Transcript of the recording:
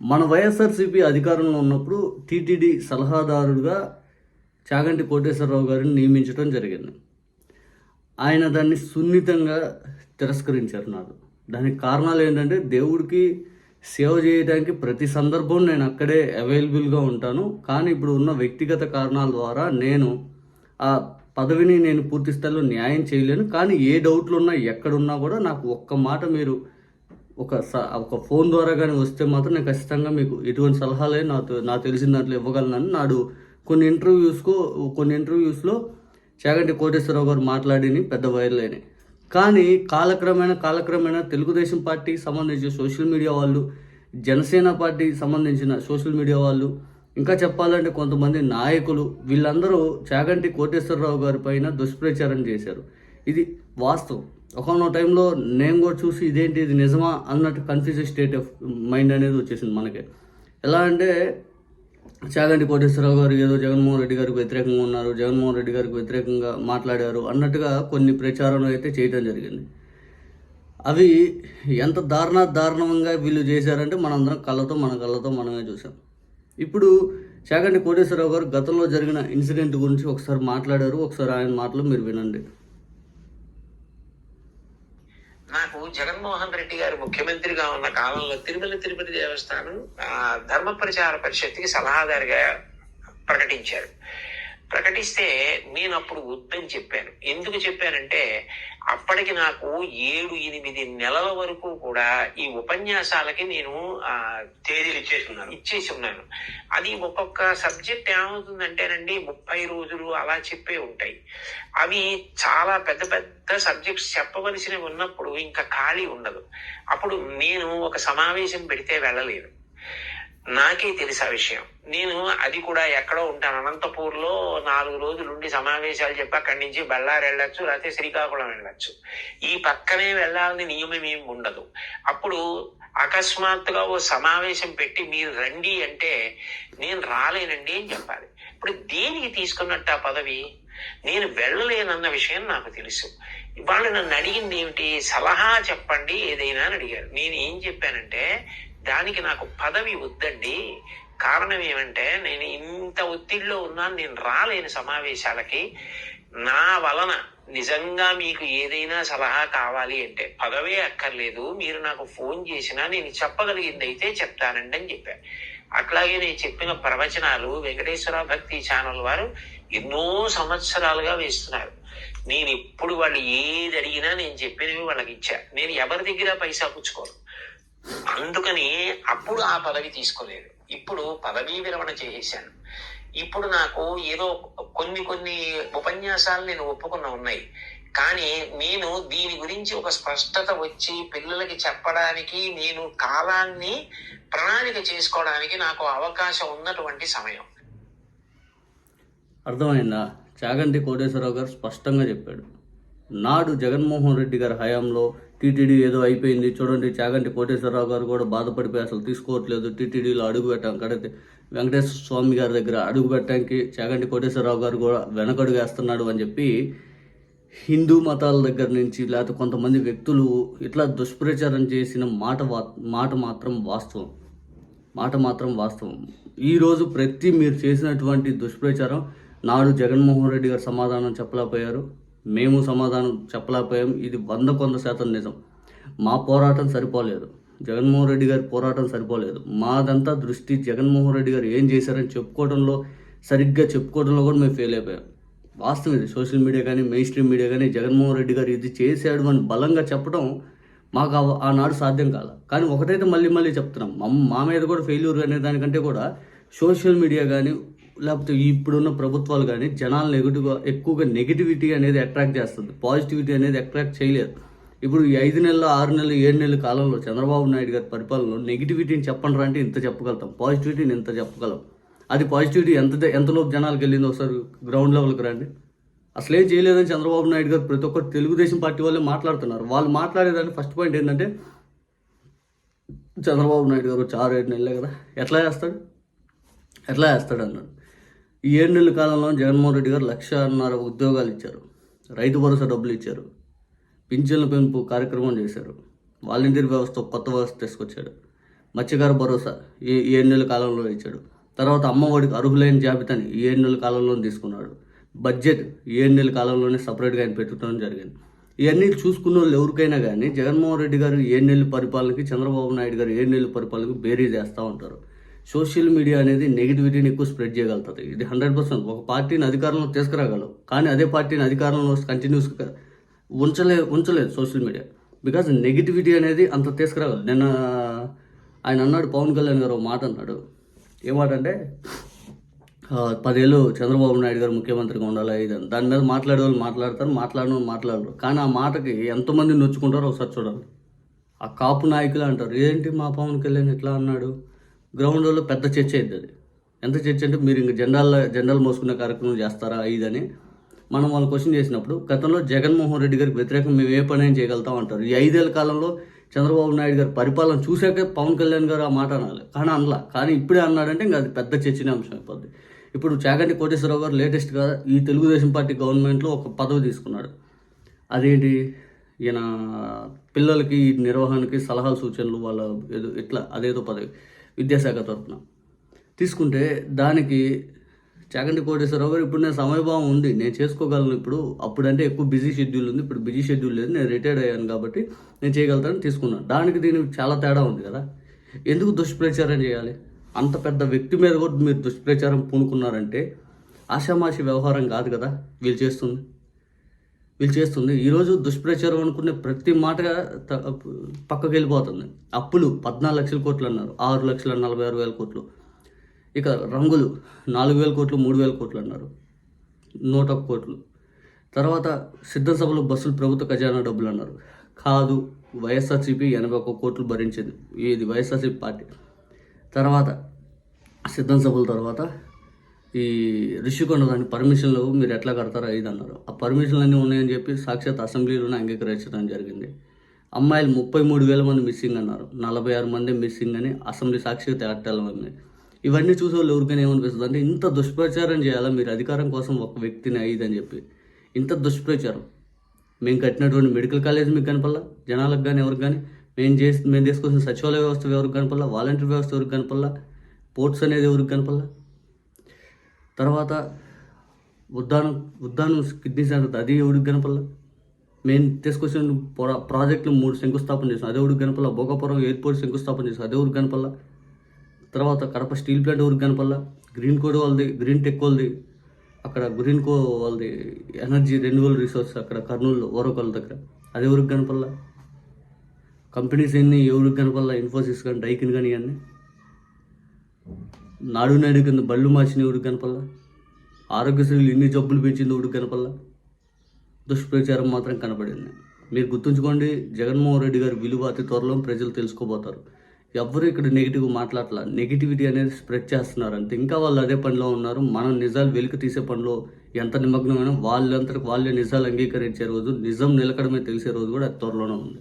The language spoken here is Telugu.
మన వైఎస్ఆర్సీపీ అధికారంలో ఉన్నప్పుడు టీటీడీ సలహాదారుడుగా చాగంటి కోటేశ్వరరావు గారిని నియమించడం జరిగింది. ఆయన దాన్ని సున్నితంగా తిరస్కరించారు నాకు దానికి కారణాలు ఏంటంటే దేవుడికి సేవ చేయడానికి ప్రతి సందర్భం నేను అక్కడే అవైలబుల్గా ఉంటాను. కానీ ఇప్పుడు ఉన్న వ్యక్తిగత కారణాల ద్వారా నేను ఆ పదవిని నేను పూర్తి స్థాయిలో న్యాయం చేయలేను. కానీ ఏ డౌట్లు ఉన్నా ఎక్కడున్నా కూడా నాకు ఒక్క మాట మీరు ఒక స- ఒక ఫోన్ ద్వారా కానీ వస్తే మాత్రం నేను ఖచ్చితంగా మీకు ఎటువంటి సలహాలే నాకు నాకు తెలిసిన దాంట్లో ఇవ్వగలనని నాడు కొన్ని ఇంటర్వ్యూస్కు కొన్ని ఇంటర్వ్యూస్లో చాగంటి కోటేశ్వరరావు గారు మాట్లాడిని పెద్ద వైరల్ అయినాయి. కానీ కాలక్రమేణా కాలక్రమేణా తెలుగుదేశం పార్టీకి సంబంధించిన సోషల్ మీడియా వాళ్ళు జనసేన పార్టీకి సంబంధించిన సోషల్ మీడియా వాళ్ళు ఇంకా చెప్పాలంటే కొంతమంది నాయకులు వీళ్ళందరూ చాగంటి కోటేశ్వరరావు గారి పైన దుష్ప్రచారం చేశారు. ఇది వాస్తవం. ఒకనో టైంలో నేను కూడా చూసి ఇదేంటి ఇది నిజమా అన్నట్టు కన్ఫ్యూజన్ స్టేట్ ఆఫ్ మైండ్ అనేది వచ్చేసింది మనకి. ఎలా అంటే చాగంటి కోటేశ్వరరావు గారు ఏదో జగన్మోహన్ రెడ్డి గారికి వ్యతిరేకంగా ఉన్నారు జగన్మోహన్ రెడ్డి గారికి వ్యతిరేకంగా మాట్లాడారు అన్నట్టుగా కొన్ని ప్రచారం అయితే చేయడం జరిగింది. అవి ఎంత దారుణ దారుణంగా వీళ్ళు చేశారంటే మనందరం కళ్ళతో మన కళ్ళతో మనమే చూసాం ఇప్పుడు చాగంటి కోటేశ్వరరావు గారు గతంలో జరిగిన ఇన్సిడెంట్ గురించి ఒకసారి మాట్లాడారు ఒకసారి ఆయన మాటలు మీరు వినండి. నాకు జగన్మోహన్ రెడ్డి గారు ముఖ్యమంత్రిగా ఉన్న కాలంలో తిరుమల తిరుపతి దేవస్థానం ఆ, ధర్మ ప్రచార పరిషత్కి సలహాదారుగా ప్రకటించారు. ప్రకటిస్తే నేను అప్పుడు వద్దని చెప్పాను. ఎందుకు చెప్పానంటే అప్పటికి నాకు ఏడు ఎనిమిది నెలల వరకు కూడా ఈ ఉపన్యాసాలకి నేను ఆ, తేదీలు ఇచ్చేసి ఉన్నాను ఇచ్చేసి ఉన్నాను. అది ఒక్కొక్క సబ్జెక్ట్ ఏమవుతుందంటేనండి ముప్పై రోజులు అలా చెప్పే ఉంటాయి. అవి చాలా పెద్ద పెద్ద సబ్జెక్ట్స్ చెప్పవలసినవి ఉన్నప్పుడు ఇంకా ఖాళీ ఉండదు. అప్పుడు నేను ఒక సమావేశం పెడితే వెళ్ళలేను నాకే తెలుసు ఆ విషయం. నేను అది కూడా ఎక్కడో ఉంటాను. అనంతపూర్లో నాలుగు రోజులు ఉండి సమావేశాలు చెప్పి అక్కడి నుంచి బళ్ళారు వెళ్ళొచ్చు లేకపోతే శ్రీకాకుళం వెళ్ళొచ్చు. ఈ పక్కనే వెళ్ళాలని నియమం ఏమి ఉండదు. అప్పుడు అకస్మాత్తుగా ఓ సమావేశం పెట్టి మీరు రండి అంటే నేను రాలేనండి అని చెప్పాలి. ఇప్పుడు దేనికి తీసుకున్నట్టు ఆ పదవి? నేను వెళ్ళలేనన్న విషయం నాకు తెలుసు. వాళ్ళు నన్ను అడిగింది ఏమిటి? సలహా చెప్పండి ఏదైనా అని అడిగారు. నేను ఏం చెప్పానంటే దానికి నాకు పదవి వద్దండి. కారణం ఏమంటే నేను ఇంత ఒత్తిడిలో ఉన్నాను నేను రాలేని సమావేశాలకి నా వలన నిజంగా మీకు ఏదైనా సలహా కావాలి అంటే పదవే అక్కర్లేదు మీరు నాకు ఫోన్ చేసినా నేను చెప్పగలిగింది అయితే చెప్తానండి అని చెప్పాను అట్లాగే నేను చెప్పిన ప్రవచనాలు వెంకటేశ్వర భక్తి ఛానల్ వారు ఎన్నో సంవత్సరాలుగా వేస్తున్నారు. నేను ఎప్పుడు వాళ్ళు ఏది అడిగినా నేను చెప్పినవి వాళ్ళకి ఇచ్చా. నేను ఎవరి దగ్గర పైసా పుచ్చుకోను? అందుకని అప్పుడు ఆ పదవి తీసుకోలేదు. ఇప్పుడు పదవీ విరమణ చేసేసాను ఇప్పుడు నాకు ఏదో కొన్ని కొన్ని ఉపన్యాసాలు నేను ఒప్పుకున్న ఉన్నాయి. కానీ నేను దీని గురించి ఒక స్పష్టత వచ్చి పిల్లలకి చెప్పడానికి నేను కాలాన్ని ప్రణాళిక చేసుకోవడానికి నాకు అవకాశం ఉన్నటువంటి సమయం. అర్థమైందా? చాగంటి కోటేశ్వరరావు గారు స్పష్టంగా చెప్పాడు. నాడు జగన్మోహన్ రెడ్డి గారి హయాంలో టీటీడీ ఏదో అయిపోయింది. చూడండి చాగంటి కోటేశ్వరరావు గారు కూడా బాధపడిపోయి అసలు తీసుకోవట్లేదు. టీటీడీలో అడుగు పెట్టాం కడితే వెంకటేశ్వర స్వామి గారి దగ్గర అడుగు పెట్టడానికి చాగంటి కోటేశ్వరరావు గారు కూడా వెనకడుగు వేస్తున్నాడు అని చెప్పి హిందూ మతాల దగ్గర నుంచి లేకపోతే కొంతమంది వ్యక్తులు ఇట్లా దుష్ప్రచారం చేసిన మాట వా- మాట మాత్రం వాస్తవం. మాట మాత్రం వాస్తవం. ఈరోజు ప్రతి మీరు చేసినటువంటి దుష్ప్రచారం నాడు జగన్మోహన్ రెడ్డి గారు సమాధానం చెప్పలేకపోయారు. మేము సమాధానం చెప్పలేకపోయాం. ఇది వంద కొంత శాతం నిజం. మా పోరాటం సరిపోలేదు. జగన్మోహన్ రెడ్డి గారి పోరాటం సరిపోలేదు. మాదంతా దృష్టి జగన్మోహన్ రెడ్డి గారు ఏం చేశారని చెప్పుకోవడంలో సరిగ్గా చెప్పుకోవడంలో కూడా మేము ఫెయిల్ అయిపోయాం. వాస్తవం ఇది. సోషల్ మీడియా కానీ మెయిన్ స్ట్రీమ్ మీడియా కానీ జగన్మోహన్ రెడ్డి గారు ఇది చేశాడు అని బలంగా చెప్పడం మాకు ఆ- ఆనాడు సాధ్యం కాల. కానీ ఒకటైతే మళ్ళీ మళ్ళీ చెప్తున్నాం. మా మీద కూడా ఫెయిల్యూర్ అనే దానికంటే కూడా సోషల్ మీడియా కానీ లేకపోతే ఇప్పుడున్న ప్రభుత్వాలు కానీ జనాలు నెగిటివ్గా ఎక్కువగా నెగిటివిటీ అనేది అట్రాక్ట్ చేస్తుంది. పాజిటివిటీ అనేది అట్రాక్ట్ చేయలేదు. ఇప్పుడు ఈ ఐదు నెలలు ఆరు నెలలు ఏడు నెలల కాలంలో చంద్రబాబు నాయుడు గారి పరిపాలనలో నెగిటివిటీని చెప్పండి అంటే ఇంత చెప్పగలుగుతాం. పాజిటివిటీని ఇంత చెప్పగలం. అది పాజిటివిటీ ఎంత ఎంతలోపు జనాలకు వెళ్ళిందో ఒకసారి గ్రౌండ్ లెవెల్కి రండి. అసలు ఏం చేయలేదని చంద్రబాబు నాయుడు గారు ప్రతి ఒక్కరు తెలుగుదేశం పార్టీ వాళ్ళే మాట్లాడుతున్నారు. వాళ్ళు మాట్లాడేదాన్ని ఫస్ట్ పాయింట్ ఏంటంటే చంద్రబాబు నాయుడు గారు వచ్చి ఆరు ఏడు నెలలే కదా. ఎట్లా చేస్తాడు? ఎట్లా చేస్తాడు అన్నాడు. ఈ ఏడు నెలల కాలంలో జగన్మోహన్ రెడ్డి గారు లక్షన్నర ఉద్యోగాలు ఇచ్చారు. రైతు భరోసా డబ్బులు ఇచ్చారు. పింఛన్ల పెంపు కార్యక్రమం చేశారు. వాలంటీర్ వ్యవస్థ కొత్త వ్యవస్థ తీసుకొచ్చాడు. మత్స్యకార భరోసా ఏ ఏడు నెలల కాలంలో ఇచ్చాడు. తర్వాత అమ్మఒడికి అర్హులైన జాబితాని ఈ ఏడు నెలల కాలంలో తీసుకున్నాడు. బడ్జెట్ ఏడు నెలల కాలంలోనే సపరేట్గా ఆయన పెట్టడం జరిగింది. ఇవన్నీ చూసుకున్న వాళ్ళు ఎవరికైనా కానీ జగన్మోహన్ రెడ్డి గారు ఏడు నెలల పరిపాలనకి చంద్రబాబు నాయుడు గారు ఏడు నెలల పరిపాలనకి బేరీ చేస్తూ ఉంటారు. సోషల్ మీడియా అనేది నెగిటివిటీని ఎక్కువ స్ప్రెడ్ చేయగలుగుతుంది. ఇది హండ్రెడ్ పర్సెంట్. ఒక పార్టీని అధికారంలో తీసుకురాగలవు. కానీ అదే పార్టీని అధికారంలో కంటిన్యూస్గా ఉంచలే ఉంచలేదు సోషల్ మీడియా. బికాజ్ నెగిటివిటీ అనేది అంత తీసుకురాగలదు నిన్న ఆయన అన్నాడు పవన్ కళ్యాణ్ గారు ఒక మాట అన్నాడు. ఏ మాట అంటే పదేళ్ళు చంద్రబాబు నాయుడు గారు ముఖ్యమంత్రిగా ఉండాలి ఇది దాని మీద మాట్లాడే వాళ్ళు మాట్లాడతారు మాట్లాడిన వాళ్ళు మాట్లాడరు. కానీ ఆ మాటకి ఎంతమంది నొచ్చుకుంటారో ఒకసారి చూడాలి ఆ కాపు నాయకులు అంటారు ఏంటి మా పవన్ కళ్యాణ్ ఇట్లా అన్నాడు? గ్రౌండ్లో పెద్ద చర్చ అయింది అది. ఎంత చర్చ అంటే మీరు ఇంక జెండాల జెండాలు మోసుకునే కార్యక్రమం చేస్తారా ఇదని మనం వాళ్ళు క్వశ్చన్ చేసినప్పుడు గతంలో జగన్మోహన్ రెడ్డి గారికి వ్యతిరేకం మేము ఏ పని చేయగలుగుతాం అంటారు. ఈ ఐదేళ్ళ కాలంలో చంద్రబాబు నాయుడు గారి పరిపాలన చూశాకే పవన్ కళ్యాణ్ గారు ఆ మాట అనాలి. కానీ అనలా. కానీ ఇప్పుడే అన్నాడంటే ఇంకా అది పెద్ద చర్చనీయాంశం అయిపోద్ది. ఇప్పుడు చాగంటి కోటేశ్వరరావు గారు లేటెస్ట్గా ఈ తెలుగుదేశం పార్టీ గవర్నమెంట్లో ఒక పదవి తీసుకున్నాడు. అదేంటి? ఈయన పిల్లలకి ఈ నిర్వహణకి సలహాలు సూచనలు వాళ్ళ ఏదో ఇట్లా అదేదో పదవి. విద్యాశాఖ తరఫున తీసుకుంటే దానికి చాగంటి కోటేశ్వరరావు గారు ఇప్పుడు నేను సమయభావం ఉంది. నేను చేసుకోగలను ఇప్పుడు. అప్పుడంటే ఎక్కువ బిజీ షెడ్యూల్ ఉంది. ఇప్పుడు బిజీ షెడ్యూల్ లేదు. నేను రిటైర్డ్ అయ్యాను కాబట్టి నేను చేయగలుగుతాను తీసుకున్నాను. దానికి దీనికి చాలా తేడా ఉంది కదా. ఎందుకు దుష్ప్రచారం చేయాలి? అంత పెద్ద వ్యక్తి మీద కూడా మీరు దుష్ప్రచారం పూనుకున్నారంటే ఆషామాషి వ్యవహారం కాదు కదా. వీళ్ళు చేస్తుంది. వీళ్ళు చేస్తుంది ఈరోజు దుష్ప్రచారం అనుకునే ప్రతి మాటగా త- పక్కకి వెళ్ళిపోతుంది. అప్పులు పద్నాలుగు లక్షల కోట్లు అన్నారు. ఆరు లక్షల నలభై ఆరు వేల కోట్లు. ఇక రంగులు నాలుగు వేల కోట్లు మూడు వేల కోట్లు అన్నారు. నూట ఒక్క కోట్లు. తర్వాత సిద్ధ సభలు బస్సులు ప్రభుత్వ ఖజానా డబ్బులు అన్నారు. కాదు వైఎస్ఆర్సీపీ ఎనభై ఒక్క కోట్లు భరించింది. ఇది వైఎస్ఆర్సీపీ పార్టీ? తర్వాత సిద్ధం సభల తర్వాత ఈ రిషికొండ దాని పర్మిషన్లు మీరు ఎట్లా కడతారో ఇది అన్నారు. ఆ పర్మిషన్లు అన్నీ ఉన్నాయని చెప్పి సాక్షాత్ అసెంబ్లీలోనే అంగీకరించడం జరిగింది. అమ్మాయిలు ముప్పై మూడు వేల మంది మిస్సింగ్ అన్నారు. నలభై ఆరు మంది మిస్సింగ్ అని అసెంబ్లీ సాక్షి తేటలమంది ఇవన్నీ చూసే వాళ్ళు ఎవరికైనా ఏమనిపిస్తుంది అంటే ఇంత దుష్ప్రచారం చేయాలా? మీరు అధికారం కోసం ఒక వ్యక్తిని అయ్యిదని చెప్పి. ఇంత దుష్ప్రచారం. మేము కట్టినటువంటి మెడికల్ కాలేజ్ మీకు కనపల్లా జనాలకు కానీ ఎవరికి కానీ మేము చేసి మేము తీసుకొచ్చిన సచివాలయ వ్యవస్థ ఎవరికి కనపల్లా వాలంటీర్ వ్యవస్థ ఎవరికి కనపల్లా పోర్ట్స్ అనేది ఎవరికి కనపల్లా తర్వాత ఉద్దానం ఉద్దానం కిడ్నీ సెంటర్ అది ఎవరికి కనపల్లా మేము తీసుకొచ్చిన ప్రా- ప్రాజెక్టులు మూడు శంకుస్థాపన చేసాం అదే ఊరికి కనపల్లా భోగాపురం ఎయిర్పోర్ట్ శంకుస్థాపన చేసాం అదే ఊరికి కనపల్లా తర్వాత కడప స్టీల్ ప్లాంట్ ఊరికి కనపల్లా గ్రీన్ కోడ్ వాళ్ళది గ్రీన్ టెక్ వాళ్ళది అక్కడ గ్రీన్ కో వాళ్ళది ఎనర్జీ రెన్యువల్ రిసోర్స్ అక్కడ కర్నూలు ఓరకల్ దగ్గర. అదే ఊరికి కనపల్లా కంపెనీస్ ఎన్ని ఎవరికి కనపల్లా ఇన్ఫోసిస్ కానీ డైకిన్ కానీ ఇవన్నీ? నాడు నాడు కింద బళ్ళు మార్చిన ఎవరికి కనపల్లా ఆరోగ్యశ్రీలు ఎన్ని జబ్బులు పెంచింది ఎవరికి కనపల్లా దుష్ప్రచారం మాత్రం కనపడింది మీరు గుర్తుంచుకోండి జగన్మోహన్ రెడ్డి గారి విలువ అతి త్వరలో ప్రజలు తెలుసుకోబోతారు. ఎవ్వరు ఇక్కడ నెగిటివ్ మాట్లాడలా. నెగిటివిటీ అనేది స్ప్రెడ్ చేస్తున్నారు అంతే. ఇంకా వాళ్ళు అదే పనిలో ఉన్నారు. మనం నిజాలు వెలికి తీసే పనిలో ఎంత నిమగ్నమైనా వాళ్ళంతటికి వాళ్ళే నిజాలు అంగీకరించే రోజు నిజం నిలకడమే తెలిసే రోజు కూడా త్వరలోనే ఉంది.